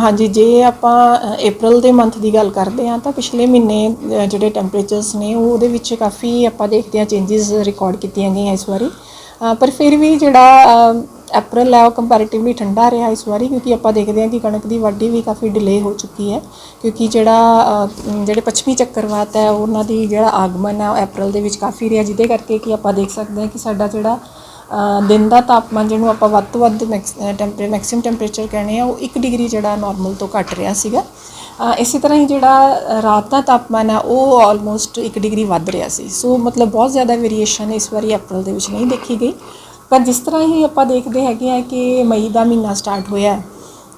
ਹਾਂਜੀ ਜੇ ਆਪਾਂ ਅ, ਅਪ੍ਰੈਲ ਦੇ ਮੰਥ ਦੀ ਗੱਲ ਕਰਦੇ ਹਾਂ ਤਾਂ ਪਿਛਲੇ ਮਹੀਨੇ ਜਿਹੜੇ ਟੈਂਪਰੇਚਰਸ ਨੇ ਉਹ ਉਹਦੇ ਵਿੱਚ ਕਾਫੀ ਆਪਾਂ ਦੇਖਦੇ ਹਾਂ ਚੇਂਜਸ ਰਿਕਾਰਡ ਕੀਤੀਆਂ ਗਈਆਂ ਇਸ ਵਾਰੀ। ਪਰ ਫਿਰ ਵੀ ਜਿਹੜਾ ਅ, ਅਪ੍ਰੈਲ ਹੈ ਉਹ ਕੰਪੈਰੀਟਿਵਲੀ ਠੰਡਾ ਰਿਹਾ ਇਸ ਵਾਰੀ ਕਿਉਂਕਿ ਆਪਾਂ ਦੇਖਦੇ ਹਾਂ ਕਿ ਕਣਕ ਦੀ ਵਾਢੀ ਵੀ ਕਾਫੀ ਡਿਲੇ ਹੋ ਚੁੱਕੀ ਹੈ। ਕਿਉਂਕਿ ਜਿਹੜਾ ਜਿਹੜੇ ਪੱਛਮੀ ਚੱਕਰਵਾਤ ਹੈ ਉਹਨਾਂ ਦੀ ਜਿਹੜਾ ਆਗਮਨ ਹੈ ਉਹ ਅਪ੍ਰੈਲ ਦੇ ਵਿੱਚ ਕਾਫੀ ਰਿਹਾ ਜਿਹਦੇ ਕਰਕੇ ਕਿ ਆਪਾਂ ਦੇਖ ਸਕਦੇ ਹਾਂ ਕਿ ਸਾਡਾ ਜਿਹੜਾ ਦਿਨ ਦਾ ਤਾਪਮਾਨ ਜਿਹਨੂੰ ਆਪਾਂ ਵੱਧ ਤੋਂ ਵੱਧ ਟੈਂਪਰੇ ਮੈਕਸਿਮਮ ਟੈਂਪਰੇਚਰ ਕਹਿੰਦੇ ਆ, ਉਹ 1 ਡਿਗਰੀ ਜਿਹੜਾ ਨਾਰਮਲ ਤੋਂ ਘੱਟ ਰਿਹਾ ਸੀਗਾ। ਇਸੇ ਤਰ੍ਹਾਂ ਹੀ ਜਿਹੜਾ ਰਾਤ ਦਾ ਤਾਪਮਾਨ ਆ, ਉਹ ਆਲਮੋਸਟ 1 ਡਿਗਰੀ ਵੱਧ ਰਿਹਾ ਸੀ। ਸੋ ਮਤਲਬ ਬਹੁਤ ਜ਼ਿਆਦਾ ਵੇਰੀਏਸ਼ਨ ਇਸ ਵਾਰੀ ਅਪ੍ਰੈਲ ਦੇ ਵਿੱਚ ਨਹੀਂ ਦੇਖੀ ਗਈ। ਪਰ ਜਿਸ ਤਰ੍ਹਾਂ ਹੀ ਆਪਾਂ ਦੇਖਦੇ ਹੈਗੇ ਆ ਕਿ ਮਈ ਦਾ ਮਹੀਨਾ ਸਟਾਰਟ ਹੋਇਆ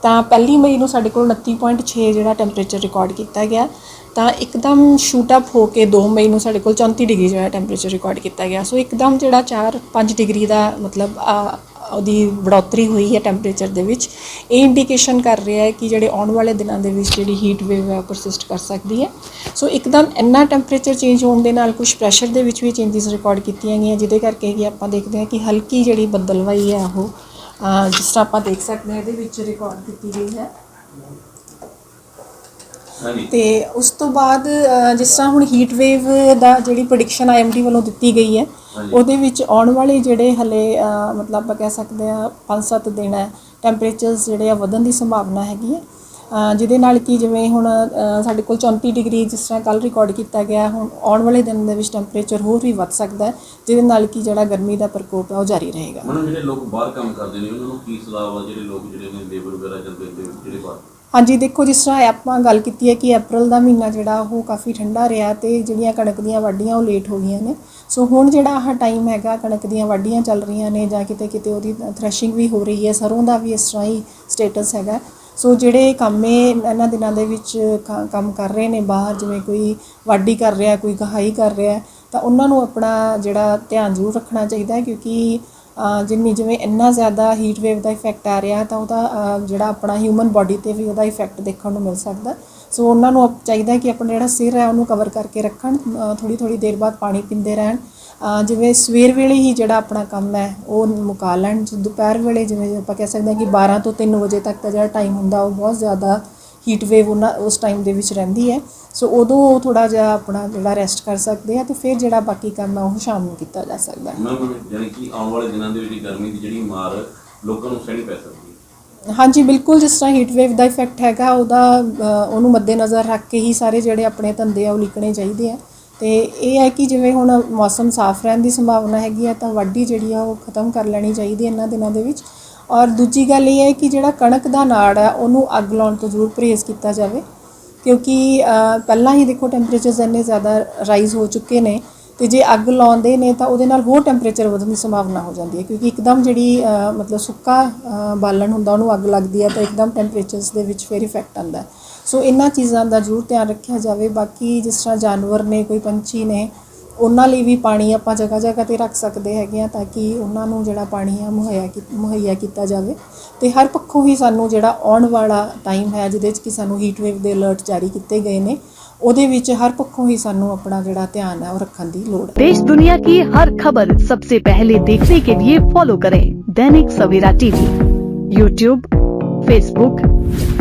ਤਾਂ ਪਹਿਲੀ ਮਈ ਨੂੰ ਸਾਡੇ ਕੋਲ 29.6 ਜਿਹੜਾ ਟੈਂਪਰੇਚਰ ਰਿਕਾਰਡ ਕੀਤਾ ਗਿਆ, ਤਾਂ ਇੱਕਦਮ ਸ਼ੂਟ ਅਪ ਹੋ ਕੇ 2 ਮਈ ਨੂੰ ਸਾਡੇ ਕੋਲ 34 ਡਿਗਰੀ ਜਿਹੜਾ ਟੈਂਪਰੇਚਰ ਰਿਕਾਰਡ ਕੀਤਾ ਗਿਆ। ਸੋ ਇੱਕਦਮ ਜਿਹੜਾ 4-5 ਡਿਗਰੀ ਦਾ ਮਤਲਬ ਉਹਦੀ ਬੜੋਤਰੀ ਹੋਈ ਹੈ ਟੈਂਪਰੇਚਰ ਦੇ ਵਿੱਚ। ਇਹ ਇੰਡੀਕੇਸ਼ਨ ਕਰ ਰਿਹਾ ਹੈ ਕਿ ਜਿਹੜੇ ਆਉਣ ਵਾਲੇ ਦਿਨਾਂ ਦੇ ਵਿੱਚ ਜਿਹੜੀ ਹੀਟ ਵੇਵ ਹੈ ਪਰਸਿਸਟ ਕਰ ਸਕਦੀ ਹੈ। ਸੋ ਇੱਕਦਮ ਇੰਨਾ ਟੈਂਪਰੇਚਰ ਚੇਂਜ ਹੋਣ ਦੇ ਨਾਲ ਕੁਝ ਪ੍ਰੈਸ਼ਰ ਦੇ ਵਿੱਚ ਵੀ ਚੇਂਜਸ ਰਿਕਾਰਡ ਕੀਤੀਆਂ ਗਈਆਂ, ਜਿਹਦੇ ਕਰਕੇ ਕਿ ਆਪਾਂ ਦੇਖਦੇ ਹਾਂ ਕਿ ਹਲਕੀ ਜਿਹੜੀ ਬੱਦਲਵਾਈ ਹੈ ਉਹ ਜਿਸ ਤਰ੍ਹਾਂ ਆਪਾਂ ਦੇਖ ਸਕਦੇ ਹਾਂ ਇਹਦੇ ਵਿੱਚ ਰਿਕਾਰਡ ਕੀਤੀ ਗਈ ਹੈ। ਤੇ ਉਸ ਤੋਂ ਬਾਅਦ ਜਿਸ ਤਰ੍ਹਾਂ ਹੁਣ ਹੀਟ ਵੇਵ ਦਾ ਜਿਹੜੀ ਪ੍ਰੈਡਿਕਸ਼ਨ ਆਈਐਮਡੀ ਵੱਲੋਂ ਦਿੱਤੀ ਗਈ ਹੈ। ਉਹਦੇ ਵਿੱਚ ਆਉਣ ਵਾਲੇ ਜਿਹੜੇ ਹਲੇ ਮਤਲਬ ਆਪਾਂ ਕਹਿ ਸਕਦੇ ਆ 5-7 ਦਿਨ ਹੈ ਟੈਂਪਰੇਚਰਸ ਜਿਹੜੇ ਆ ਵਧਣ ਦੀ ਸੰਭਾਵਨਾ ਹੈਗੀ ਹੈ। ਜਿਹਦੇ ਨਾਲ ਕਿ ਜਿਵੇਂ ਹੁਣ ਸਾਡੇ ਕੋਲ 34 ਡਿਗਰੀ ਜਿਸ ਤਰ੍ਹਾਂ ਕੱਲ ਰਿਕਾਰਡ ਕੀਤਾ ਗਿਆ ਹੁਣ ਆਉਣ ਵਾਲੇ ਦਿਨ ਦੇ ਵਿੱਚ ਟੈਂਪਰੇਚਰ ਹੋਰ ਵੀ ਵੱਧ ਸਕਦਾ ਹੈ ਜਿਹਦੇ ਨਾਲ ਕਿ ਜਿਹੜਾ ਗਰਮੀ ਦਾ ਪ੍ਰਕੋਪ ਹੈ ਉਹ ਜਾਰੀ ਰਹੇਗਾ। ਮਨ ਜਿਹੜੇ ਲੋਕ ਬਾਹਰ ਕੰਮ ਕਰਦੇ ਨੇ ਉਹਨਾਂ ਨੂੰ ਕੀ ਸਲਾਹ ਵਾ? ਜਿਹੜੇ ਲੋਕ ਜਿਹੜੇ ਨੇ ਲੇਬਰ ਵਗੈਰਾ ਜਾਂਦੇ ਨੇ ਜਿਹੜੇ ਬਾਹਰ? ਹਾਂਜੀ ਦੇਖੋ ਜਿਸ ਤਰ੍ਹਾਂ ਆਪਾਂ ਗੱਲ ਕੀਤੀ ਹੈ ਕਿ ਅਪ੍ਰੈਲ ਦਾ ਮਹੀਨਾ ਜਿਹੜਾ ਉਹ ਕਾਫੀ ਠੰਡਾ ਰਿਹਾ ਤੇ ਜਿਹੜੀਆਂ ਕਣਕ ਦੀਆਂ ਵਾਢੀਆਂ ਉਹ ਲੇਟ ਹੋ ਗਈਆਂ ਨੇ। ਸੋ ਹੁਣ ਜਿਹੜਾ ਆਹ ਟਾਈਮ ਹੈਗਾ ਕਣਕ ਦੀਆਂ ਵਾਢੀਆਂ ਚੱਲ ਰਹੀਆਂ ਨੇ ਜਾਂ ਕਿਤੇ ਕਿਤੇ ਉਹਦੀ ਥ੍ਰੈਸ਼ਿੰਗ ਵੀ ਹੋ ਰਹੀ ਹੈ ਸਰੋਂ ਦਾ ਵੀ ਇਸ ਤਰ੍ਹਾਂ ਹੀ ਸਟੇਟਸ ਹੈਗਾ। ਸੋ ਜਿਹੜੇ ਕੰਮੇ ਇਹਨਾਂ ਦਿਨਾਂ ਦੇ ਵਿੱਚ ਕੰਮ ਕਰ ਰਹੇ ਨੇ ਬਾਹਰ ਜਿਵੇਂ ਕੋਈ ਵਾਢੀ ਕਰ ਰਿਹਾ ਕੋਈ ਗਹਾਈ ਕਰ ਰਿਹਾ ਤਾਂ ਉਹਨਾਂ ਨੂੰ ਆਪਣਾ ਜਿਹੜਾ ਧਿਆਨ ਜ਼ਰੂਰ ਰੱਖਣਾ ਚਾਹੀਦਾ ਹੈ ਕਿਉਂਕਿ ਅ, ਜਿੰਨੀ ਜਿਵੇਂ ਇੰਨਾ ਜ਼ਿਆਦਾ ਹੀਟ ਵੇਵ ਦਾ ਇਫੈਕਟ ਆ ਰਿਹਾ ਤਾਂ ਉਹਦਾ ਜਿਹੜਾ ਆਪਣਾ ਹਿਊਮਨ ਬਾਡੀ ਤੇ ਵੀ ਉਹਦਾ ਇਫੈਕਟ ਦੇਖਣ ਨੂੰ ਮਿਲ ਸਕਦਾ ਸੋ ਉਹਨਾਂ ਨੂੰ ਅਪ- ਚਾਹੀਦਾ ਕਿ ਆਪਣਾ ਜਿਹੜਾ ਸਿਰ ਹੈ ਉਹਨੂੰ ਕਵਰ ਕਰਕੇ ਰੱਖਣ ਥੋੜੀ ਥੋੜੀ ਦੇਰ ਬਾਅਦ ਪਾਣੀ ਪੀਂਦੇ ਰਹਿਣ। ਜਿਵੇਂ ਸਵੇਰ ਵੇਲੇ ਹੀ ਜਿਹੜਾ ਆਪਣਾ ਕੰਮ ਹੈ ਉਹ ਮੁਕਾ ਲੈਣ ਜੇ ਦੁਪਹਿਰ ਵੇਲੇ ਜਿਵੇਂ ਆਪਾਂ ਕਹਿ ਸਕਦੇ ਹਾਂ ਕਿ 12 ਤੋਂ 3 ਵਜੇ ਤੱਕ ਦਾ ਜਿਹੜਾ ਟਾਈਮ ਹੁੰਦਾ ਉਹ ਬਹੁਤ ਜ਼ਿਆਦਾ ਹੀਟ ਵੇਵ ਉਹਨਾਂ ਉਸ ਟਾਈਮ ਦੇ ਵਿੱਚ ਰਹਿੰਦੀ ਹੈ। ਸੋ ਉਦੋਂ ਉਹ ਥੋੜਾ ਜਿਹਾ ਆਪਣਾ ਜਿਹੜਾ ਰੈਸਟ ਕਰ ਸਕਦੇ ਆ ਤੇ ਫਿਰ ਜਿਹੜਾ ਬਾਕੀ ਕੰਮ ਹੈ ਉਹ ਸ਼ਾਮ ਨੂੰ ਕੀਤਾ ਜਾ ਸਕਦਾ ਹੈ। ਜਾਨੀ ਕਿ ਆਉਣ ਵਾਲੇ ਦਿਨਾਂ ਦੇ ਵਿੱਚ ਗਰਮੀ ਦੀ ਜਿਹੜੀ ਮਾਰ ਲੋਕਾਂ ਨੂੰ ਸਹਿਣੀ ਪੈ ਸਕਦੀ ਹੈ? ਹਾਂਜੀ ਬਿਲਕੁਲ ਜਿਸ ਤਰ੍ਹਾਂ ਹੀਟ ਵੇਵ ਦਾ ਇਫੈਕਟ ਹੈਗਾ ਉਹਦਾ ਉਹਨੂੰ ਮੱਦੇਨਜ਼ਰ ਰੱਖ ਕੇ ਹੀ ਸਾਰੇ ਜਿਹੜੇ ਆਪਣੇ ਧੰਦੇ ਆ ਉਹ ਲਿਖਣੇ ਚਾਹੀਦੇ ਆ। ਤੇ ਇਹ ਹੈ ਕਿ ਜਿਵੇਂ ਹੁਣ ਮੌਸਮ ਸਾਫ਼ ਰਹਿਣ ਦੀ ਸੰਭਾਵਨਾ ਹੈਗੀ ਆ ਤਾਂ ਵਾਢੀ ਜਿਹੜੀ ਆ ਉਹ ਖਤਮ ਕਰ ਲੈਣੀ ਚਾਹੀਦੀ ਹੈ ਇਹਨਾਂ ਦਿਨਾਂ ਦੇ ਵਿੱਚ। ਔਰ ਦੂਜੀ ਗੱਲ ਇਹ ਹੈ ਕਿ ਜਿਹੜਾ ਕਣਕ ਦਾ ਨਾੜ ਆ, ਉਹਨੂੰ ਅੱਗ ਲਾਉਣ ਤੋਂ ਜ਼ਰੂਰ ਪਰਹੇਜ਼ ਕੀਤਾ ਜਾਵੇ। ਕਿਉਂਕਿ ਪਹਿਲਾਂ ਹੀ ਦੇਖੋ ਟੈਂਪਰੇਚਰਸ ਇੰਨੇ ਜ਼ਿਆਦਾ ਰਾਈਜ਼ ਹੋ ਚੁੱਕੇ ਨੇ ਤੇ ਜੇ ਅੱਗ ਲਾਉਂਦੇ ਨੇ ਤਾਂ ਉਹਦੇ ਨਾਲ ਹੋਰ ਟੈਂਪਰੇਚਰ ਵਧਣ ਦੀ ਸੰਭਾਵਨਾ ਹੋ ਜਾਂਦੀ ਹੈ। ਕਿਉਂਕਿ ਇੱਕਦਮ ਜਿਹੜੀ ਮਤਲਬ ਸੁੱਕਾ ਬਾਲਣ ਹੁੰਦਾ, ਉਹਨੂੰ ਅੱਗ ਲੱਗਦੀ ਹੈ ਤਾਂ ਇੱਕਦਮ ਟੈਂਪਰੇਚਰਸ ਦੇ ਵਿੱਚ ਫਿਰ ਇਫੈਕਟ ਆਉਂਦਾ ਹੈ। ਸੋ ਇਹਨਾਂ ਚੀਜ਼ਾਂ ਦਾ ਜ਼ਰੂਰ ਧਿਆਨ ਰੱਖਿਆ ਜਾਵੇ ਬਾਕੀ ਜਿਸ ਤਰ੍ਹਾਂ ਜਾਨਵਰ ਨੇ ਕੋਈ ਪੰਛੀ ਨੇ ਉਹਨਾਂ ਲਈ ਵੀ ਪਾਣੀ ਆਪਾਂ ਜਗ੍ਹਾ ਜਗ੍ਹਾ ਤੇ ਰੱਖ ਸਕਦੇ ਹੈਗੇ ਆ ਤਾਂ ਕਿ ਉਹਨਾਂ ਨੂੰ ਜਿਹੜਾ ਪਾਣੀ ਆ ਮੁਹੱਈਆ ਕੀ- ਮੁਹੱਈਆ ਕੀਤਾ ਜਾਵੇ ਤੇ ਹਰ ਪੱਖੋਂ ਹੀ ਸਾਨੂੰ ਜਿਹੜਾ ਆਉਣ ਵਾਲਾ ਟਾਈਮ ਹੈ ਜਿਹਦੇ 'ਚ ਕਿ ਸਾਨੂੰ ਹੀਟ ਵੇਵ ਦੇ ਅਲਰਟ ਜਾਰੀ ਕੀਤੇ ਗਏ ਨੇ ਉਹਦੇ ਵਿੱਚ ਹਰ ਪੱਖੋਂ ਹੀ ਸਾਨੂੰ ਆਪਣਾ ਜਿਹੜਾ ਧਿਆਨ ਹੈ ਉਹ ਰੱਖਣ ਦੀ ਲੋੜ ਹੈ देश दुनिया की हर खबर सबसे पहले देखने के लिए फॉलो करें दैनिक सवेरा टीवी यूट्यूब फेसबुक